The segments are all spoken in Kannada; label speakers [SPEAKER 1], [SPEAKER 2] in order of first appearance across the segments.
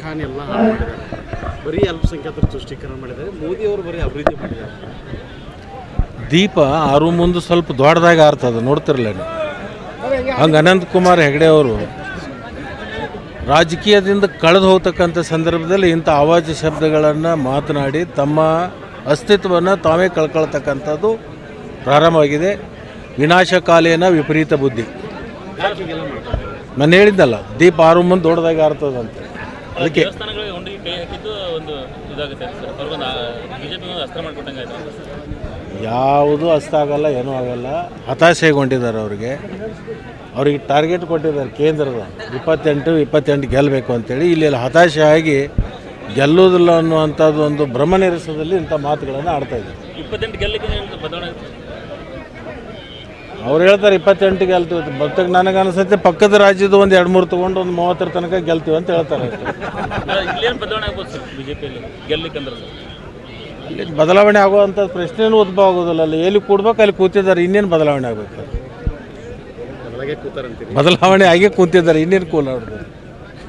[SPEAKER 1] ಖಾನ್ ಎಲ್ಲ ಹಾಳು ಮಾಡಿದ್ದಾರೆ ಬರೀ ಅಲ್ಪಸಂಖ್ಯಾತರ ತುಷ್ಟೀಕರಣ ಮಾಡಿದ್ದಾರೆ. ಮೋದಿ ಅವರು ಬರೀ ಅಭಿವೃದ್ಧಿ ಮಾಡಿದ್ದಾರೆ.
[SPEAKER 2] ದೀಪ ಆರು ಮುಂದೆ ಸ್ವಲ್ಪ ದೊಡ್ಡದಾಗ ಆರ್ತದ ನೋಡ್ತಿರಲ ಹಂಗೆ ಅನಂತ್ ಕುಮಾರ್ ಹೆಗಡೆ ಅವರು ರಾಜಕೀಯದಿಂದ ಕಳೆದು ಹೋಗ್ತಕ್ಕಂಥ ಸಂದರ್ಭದಲ್ಲಿ ಇಂಥ ಆವಾಜ ಶಬ್ದಗಳನ್ನು ಮಾತನಾಡಿ ತಮ್ಮ ಅಸ್ತಿತ್ವವನ್ನು ತಾವೇ ಕಳ್ಕೊಳ್ತಕ್ಕಂಥದ್ದು ಪ್ರಾರಂಭವಾಗಿದೆ. ವಿನಾಶಕಾಲೇನ ವಿಪರೀತ ಬುದ್ಧಿ. ನಾನು ಹೇಳಿದ್ದಲ್ಲ ದೀಪ ಆರು ಮುಂದೆ ದೊಡ್ಡದಾಗಿ ಆರ್ತದಂತೆ. ಅದಕ್ಕೆ ಯಾವುದೂ ಅಸ್ತ ಆಗಲ್ಲ ಏನೂ ಆಗಲ್ಲ. ಹತಾಶೆಗೊಂಡಿದ್ದಾರೆ ಅವರಿಗೆ. ಅವ್ರಿಗೆ ಟಾರ್ಗೆಟ್ ಕೊಟ್ಟಿದ್ದಾರೆ ಕೇಂದ್ರದ. ಇಪ್ಪತ್ತೆಂಟು ಇಪ್ಪತ್ತೆಂಟು ಗೆಲ್ಲಬೇಕು ಅಂತೇಳಿ. ಇಲ್ಲಿ ಹತಾಶೆ ಆಗಿ ಗೆಲ್ಲೋದಿಲ್ಲ ಅನ್ನುವಂಥದ್ದು ಒಂದು ಭ್ರಮನಿರಸದಲ್ಲಿ ಇಂಥ ಮಾತುಗಳನ್ನು ಆಡ್ತಾ ಇದ್ದಾರೆ
[SPEAKER 3] ಇಪ್ಪತ್ತೆಂಟು ಗೆಲ್ಲಕ್ಕೆ ಏನು ಬದಲಾವಣೆ ಆಗುತ್ತೆ
[SPEAKER 2] ಅವ್ರು ಹೇಳ್ತಾರೆ ಇಪ್ಪತ್ತೆಂಟು ಗೆಲ್ತೀವಿ ಭಕ್ತಕ್ಕೆ ನನಗೆ ಅನಿಸುತ್ತೆ ಪಕ್ಕದ ರಾಜ್ಯದ ಒಂದು ಎರಡು ಮೂರು ತಗೊಂಡು ಒಂದು ಮೂವತ್ತರ ತನಕ ಗೆಲ್ತೀವಿ ಅಂತ ಹೇಳ್ತಾರೆ.
[SPEAKER 3] ಇಲ್ಲಿ ಬದಲಾವಣೆ
[SPEAKER 2] ಆಗುವಂಥ ಪ್ರಶ್ನೆನೂ ಉದ್ಭವ ಆಗೋದಿಲ್ಲ. ಅಲ್ಲಿ ಎಲ್ಲಿ ಕೂಡ್ಬೇಕು ಅಲ್ಲಿ ಕೂತಿದ್ದಾರೆ. ಇನ್ನೇನು ಬದಲಾವಣೆ ಆಗಬೇಕು? ಬದಲಾವಣೆ ಆಗೇ ಕೂತಿದ್ದಾರೆ. ಇನ್ನೇನು ಕೂಲ್ ಅವ್ರದ್ದು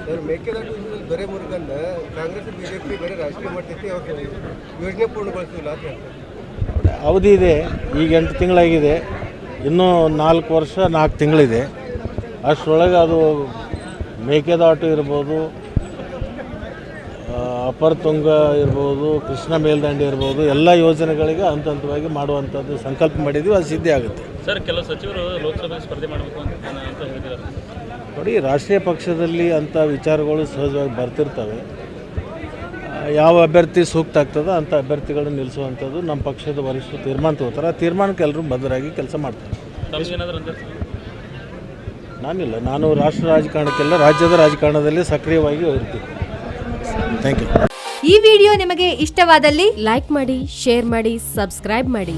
[SPEAKER 4] ಸರ್ ಮೇಕೆದಾಟು ದೊರೆ ಮುರುಗನ್ನ ಕಾಂಗ್ರೆಸ್ ಬಿಜೆಪಿ ಬೇರೆ ರಾಜಕೀಯ ಮಾಡ್ತೈತಿ ಅವ್ರ ಯೋಜನೆ ಪೂರ್ಣಗೊಳಿಸಿಲ್ಲ ಅಂತ ಹೇಳ್ತಾರೆ.
[SPEAKER 2] ಅವಧಿ ಇದೆ. ಈಗ ಎಂಟು ತಿಂಗಳಾಗಿದೆ. ಇನ್ನೂ ನಾಲ್ಕು ವರ್ಷ ನಾಲ್ಕು ತಿಂಗಳಿದೆ. ಅಷ್ಟರೊಳಗೆ ಅದು ಮೇಕೆದಾಟು ಇರ್ಬೋದು ಅಪರ್ ತುಂಗ ಇರ್ಬೋದು ಕೃಷ್ಣ ಮೇಲ್ದಂಡೆ ಇರ್ಬೋದು ಎಲ್ಲ ಯೋಜನೆಗಳಿಗೆ ಹಂತ ಹಂತವಾಗಿ ಮಾಡುವಂಥದ್ದು ಸಂಕಲ್ಪ ಮಾಡಿದೀವಿ ಅದು ಸಿದ್ಧಿ ಆಗುತ್ತೆ.
[SPEAKER 3] ಸರ್ ಕೆಲವು ಸಚಿವರು ಲೋಕಸಭೆ ಸ್ಪರ್ಧೆ ಮಾಡಬೇಕು ಅಂತ ಹೇಳಿದ್ದಾರೆ
[SPEAKER 2] ನೋಡಿ ರಾಷ್ಟ್ರೀಯ ಪಕ್ಷದಲ್ಲಿ ಅಂಥ ವಿಚಾರಗಳು ಸಹಜವಾಗಿ ಬರ್ತಿರ್ತವೆ. ಯಾವ ಅಭ್ಯರ್ಥಿ ಸೂಕ್ತ ಆಗ್ತದೋ ಅಂಥ ಅಭ್ಯರ್ಥಿಗಳನ್ನ ನಿಲ್ಲಿಸುವಂಥದ್ದು ನಮ್ಮ ಪಕ್ಷದ ವರಿಷ್ಠರು ತೀರ್ಮಾನ ತಗೋತಾರೆ ಆ ತೀರ್ಮಾನಕ್ಕೆ ಎಲ್ಲರೂ ಬದ್ಧರಾಗಿ ಕೆಲಸ ಮಾಡ್ತಾರೆ.
[SPEAKER 3] ಅಂತ
[SPEAKER 2] ನಾನಿಲ್ಲ. ನಾನು ರಾಷ್ಟ್ರ ರಾಜಕಾರಣಕ್ಕೆಲ್ಲ ರಾಜ್ಯದ ರಾಜಕಾರಣದಲ್ಲಿ ಸಕ್ರಿಯವಾಗಿ ಇರ್ತೀನಿ. ಥ್ಯಾಂಕ್ ಯು
[SPEAKER 5] ಈ ವಿಡಿಯೋ ನಿಮಗೆ ಇಷ್ಟವಾದಲ್ಲಿ ಲೈಕ್ ಮಾಡಿ ಶೇರ್ ಮಾಡಿ ಸಬ್ಸ್ಕ್ರೈಬ್ ಮಾಡಿ.